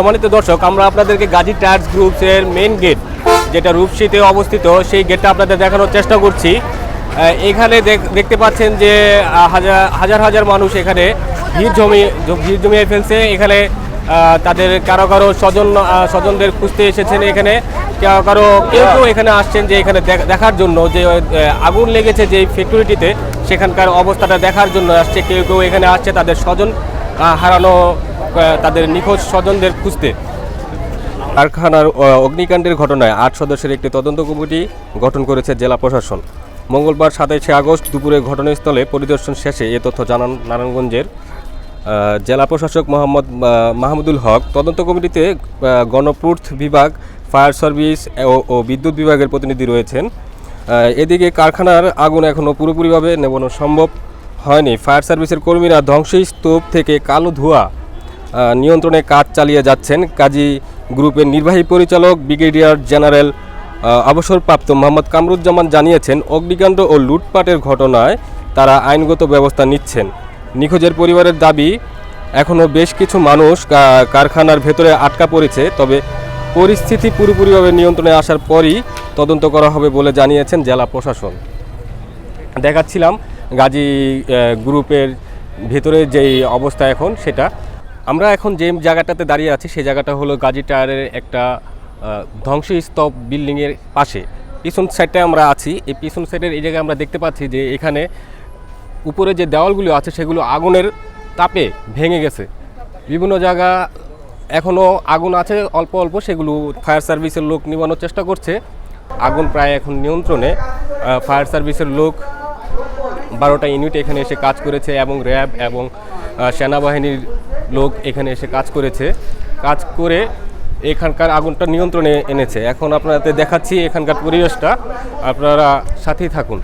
সম্মানিত দর্শক, আমরা আপনাদেরকে গাজী টায়ার্স গ্রুপসের মেন গেট যেটা রূপসীতে অবস্থিত, সেই গেটটা আপনাদের দেখানোর চেষ্টা করছি। এখানে দেখ- দেখতে পাচ্ছেন যে হাজার হাজার হাজার মানুষ এখানে ভিড় জমি ভিড় জমিয়ে ফেলছে। এখানে তাদের কারও কারও স্বজন স্বজনদের খুঁজতে এসেছেন এখানে। কারও কারও কেউ কেউ এখানে আসছেন যে এখানে দেখার জন্য, যে আগুন লেগেছে যে ফ্যাক্টরিটিতে সেখানকার অবস্থাটা দেখার জন্য আসছে। কেউ কেউ এখানে আসছে, তাদের স্বজন হারানো তাদের নিখোঁজ স্বজনদের খুঁজতে। কারখানার অগ্নিকাণ্ডের ঘটনায় আট সদস্যের একটি তদন্ত কমিটি গঠন করেছে জেলা প্রশাসন। মঙ্গলবার সাতাইশে আগস্ট দুপুরে ঘটনাস্থলে পরিদর্শন শেষে এ তথ্য জানান নারায়ণগঞ্জের জেলা প্রশাসক মোহাম্মদ মাহমুদুল হক। তদন্ত কমিটিতে গণপূর্ত বিভাগ, ফায়ার সার্ভিস ও বিদ্যুৎ বিভাগের প্রতিনিধি রয়েছেন। এদিকে কারখানার আগুন এখনও পুরোপুরিভাবে নেবানো সম্ভব। হয়নি। ফায়ার সার্ভিসের কর্মীরা ধ্বংসস্তূপ থেকে কালো ধোঁয়া নিয়ন্ত্রণে কাজ চালিয়ে যাচ্ছেন। কাজী গ্রুপের নির্বাহী পরিচালক, ব্রিগেডিয়ার জেনারেল অবসরপ্রাপ্ত মোহাম্মদ কামরুজ্জামান জানিয়েছেন, অগ্নিকাণ্ড ও লুটপাটের ঘটনায় তারা আইনগত ব্যবস্থা নিচ্ছেন। নিখোঁজের পরিবারের দাবি এখনও বেশ কিছু মানুষ কারখানার ভেতরে আটকা পড়েছে, তবে পরিস্থিতি পুরোপুরিভাবে নিয়ন্ত্রণে আসার পরই তদন্ত করা হবে বলে জানিয়েছেন জেলা প্রশাসন। দেখাচ্ছিলাম গাজী গ্রুপের ভেতরে যেই অবস্থা এখন সেটা। আমরা এখন যে জায়গাটাতে দাঁড়িয়ে আছি সেই জায়গাটা হলো গাজী টায়ারের একটা আহ, ধ্বংসস্তূপ বিল্ডিংয়ের পাশে। পিছন সাইডটায় আমরা আছি। এই পিছন সাইডের এই জায়গায় আমরা দেখতে পাচ্ছি যে এখানে উপরে যে দেওয়ালগুলো আছে সেগুলো আগুনের তাপে ভেঙে গেছে। বিভিন্ন জায়গা এখনও আগুন আছে অল্প অল্প সেগুলো ফায়ার সার্ভিসের লোক নিবানোর চেষ্টা করছে। আগুন প্রায় এখন নিয়ন্ত্রণে। ফায়ার সার্ভিসের লোক বারোটা ইউনিট এখানে এসে কাজ করেছে এবং র্যাব এবং সেনাবাহিনীর লোক এখানে এসে কাজ করেছে। কাজ করে এখানকার আগুনটা নিয়ন্ত্রণে এনেছে। এখন আপনাদের দেখাচ্ছি এখানকার পরিবেশটা। আপনারা সাথেই থাকুন।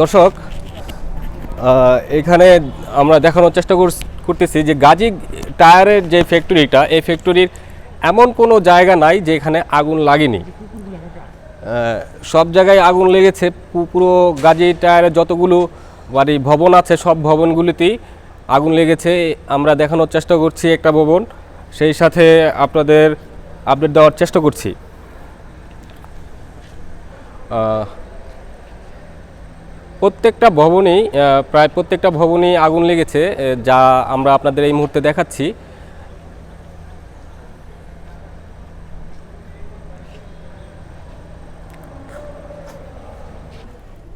দর্শক এখানে আমরা দেখানোর চেষ্টা করতেছি যে গাজী টায়ারের যে ফ্যাক্টরিটা এই ফ্যাক্টরির এমন কোনো জায়গা নাই যেখানে আগুন লাগেনি। সব জায়গায় আগুন লেগেছে পুরো গাজী টায়ারের যতগুলো বাড়ি, ভবন আছে, সব ভবনগুলিতেই আগুন লেগেছে। আমরা দেখানোর চেষ্টা করছি একটা ভবন, সেই সাথে আপনাদের আপডেট দেওয়ার চেষ্টা করছি। প্রত্যেকটা ভবনেই প্রায় প্রত্যেকটা ভবনেই আগুন লেগেছে যা আমরা আপনাদের এই মুহূর্তে দেখাচ্ছি।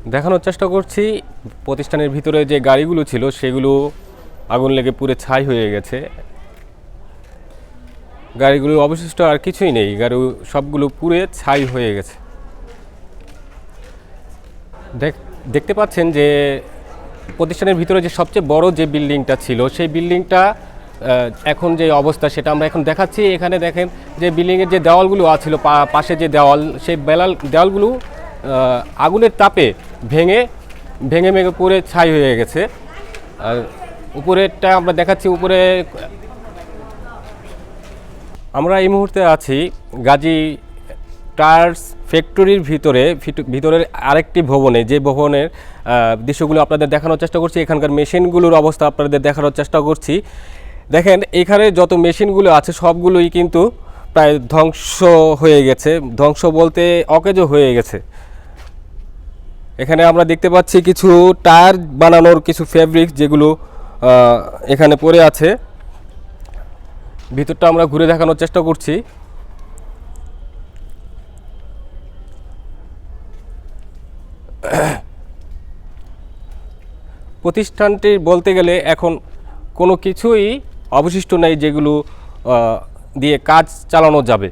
দেখানোর চেষ্টা করছি। প্রতিষ্ঠানের ভিতরে যে গাড়িগুলো ছিল, সেগুলো আগুন লেগে পুরো ছাই হয়ে গেছে। গাড়িগুলো অবশিষ্ট আর কিছুই নেই। গাড়ি সবগুলো পুড়ে ছাই হয়ে গেছে। দেখ- দেখতে পাচ্ছেন যে প্রতিষ্ঠানের ভিতরে যে সবচেয়ে বড় যে বিল্ডিংটা ছিল, সেই বিল্ডিংটা এখন যে অবস্থা, সেটা আমরা এখন দেখাচ্ছি। এখানে দেখেন যে বিল্ডিংয়ের যে দেওয়ালগুলো আছিল পাশে যে দেওয়াল, সেই বেলাল, দেওয়ালগুলো আগুনের তাপে ভেঙে ভেঙে ভেঙে পুরে ছাই হয়ে গেছে। আর উপরেরটা আমরা দেখাচ্ছি উপরে। আমরা এই মুহূর্তে আছি গাজী টায়ার্স ফ্যাক্টরির ভিতরে ভিতরের আরেকটি ভবনে। যে ভবনের দৃশ্যগুলো আপনাদের দেখানোর চেষ্টা করছি, এখানকার মেশিনগুলোর অবস্থা আপনাদের দেখানোর চেষ্টা করছি। দেখেন, এখানে যত মেশিনগুলো আছে, সবগুলোই কিন্তু প্রায় ধ্বংস হয়ে গেছে। ধ্বংস বলতে অকেজো হয়ে গেছে। এখানে আমরা দেখতে পাচ্ছি কিছু টায়ার বানানোর কিছু ফেব্রিক যেগুলো এখানে পড়ে আছে। ভিতরটা আমরা ঘুরে দেখানোর চেষ্টা করছি। প্রতিষ্ঠানটি বলতে গেলে এখন কোনো কিছুই অবশিষ্ট নেই যেগুলো দিয়ে কাজ চালানো যাবে।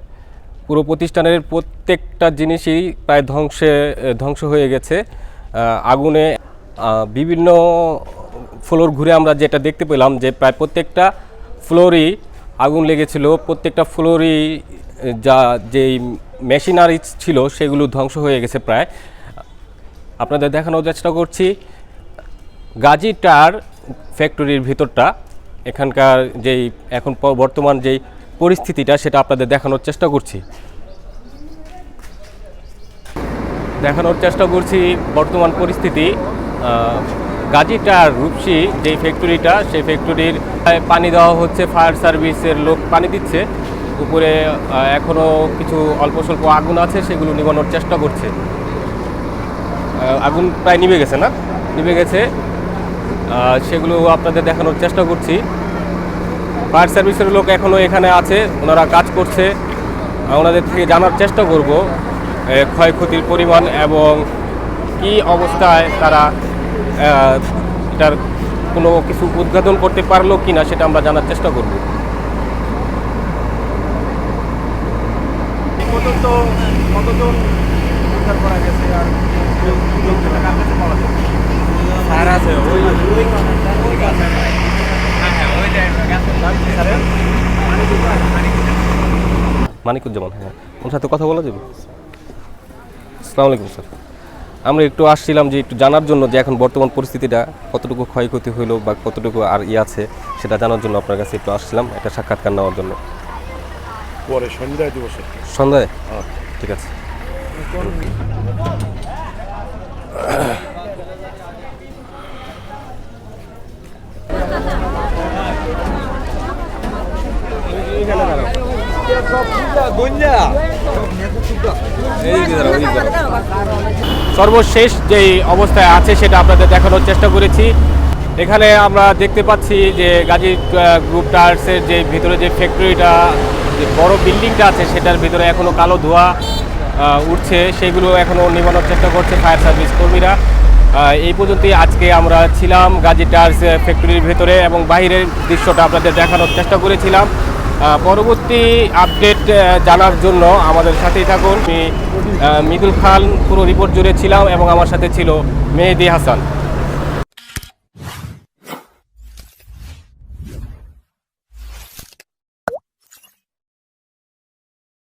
পুরো প্রতিষ্ঠানের প্রত্যেকটা জিনিসই প্রায় ধ্বংসে, ধ্বংস হয়ে গেছে। আগুনে বিভিন্ন ফ্লোর ঘুরে আমরা যেটা দেখতে পেলাম যে প্রায় প্রত্যেকটা ফ্লোরই আগুন লেগেছিল। প্রত্যেকটা ফ্লোরই যা, যেই মেশিনারি ছিল সেগুলো ধ্বংস হয়ে গেছে প্রায়। আপনাদের দেখানোর চেষ্টা করছি। গাজী টায়ার ফ্যাক্টরির ভিতরটা, এখানকার যেই, এখন বর্তমান যেই পরিস্থিতিটা সেটা আপনাদের দেখানোর চেষ্টা করছি। দেখানোর চেষ্টা করছি বর্তমান পরিস্থিতি। আহ, গাজী টায়ার রূপসী যে ফ্যাক্টরিটা সেই ফ্যাক্টরির পানি দেওয়া হচ্ছে ফায়ার সার্ভিসের লোক পানি দিচ্ছে। উপরে এখনও কিছু অল্প স্বল্প আগুন আছে সেগুলো নিবানোর চেষ্টা করছে। আগুন প্রায় নিভে গেছে না? নিভে গেছে। সেগুলো আপনাদের দেখানোর চেষ্টা করছি। ফায়ার সার্ভিসের লোক এখনও এখানে আছে ওনারা কাজ করছে। ওনাদের থেকে জানার চেষ্টা করব ক্ষয়ক্ষতির পরিমাণ এবং কি অবস্থায় তারা এটার কোনো কিছু উদ্ঘাটন করতে পারল কি না সেটা আমরা জানার চেষ্টা করব। পর্যন্ত কতজন উদ্ধার করা গেছে আর স্যার আছে ওই ওই মানিকুজ্জামান হ্যাঁ। ওর সাথে কথা বলা যাবে? আসসালামু আলাইকুম স্যার। আমরা একটু আসছিলাম যে একটু জানার জন্য যে এখন বর্তমান পরিস্থিতিটা কতটুকু ক্ষয়ক্ষতি হইল বা কতটুকু আর ই আছে সেটা জানার জন্য আপনার কাছে একটু আসছিলাম একটা সাক্ষাৎকার নেওয়ার জন্য। পরে সন্ধ্যায় দিবসে সন্ধ্যায়? ঠিক আছে। সর্বশেষ যেই অবস্থায় আছে, সেটা আপনাদের দেখানোর চেষ্টা করেছি। এখানে আমরা দেখতে পাচ্ছি যে গাজী গ্রুপ টায়ার্সের যে ভিতরে যে ফ্যাক্টরিটা যে বড় বিল্ডিংটা আছে, সেটার ভিতরে এখনও কালো ধোঁয়া উঠছে। সেগুলো এখনও নিবানোর চেষ্টা করছে ফায়ার সার্ভিস কর্মীরা। এই পর্যন্তই আজকে আমরা ছিলাম গাজী টায়ার্স ফ্যাক্টরির ভেতরে এবং বাইরের দৃশ্যটা আপনাদের দেখানোর চেষ্টা করেছিলাম। পরবর্তী আপডেট জানার জন্য আমাদের সাথেই থাকুন। আমি মিদুল খান পুরো রিপোর্ট জুড়ে ছিলাম এবং আমার সাথে ছিল মেহেদি হাসান।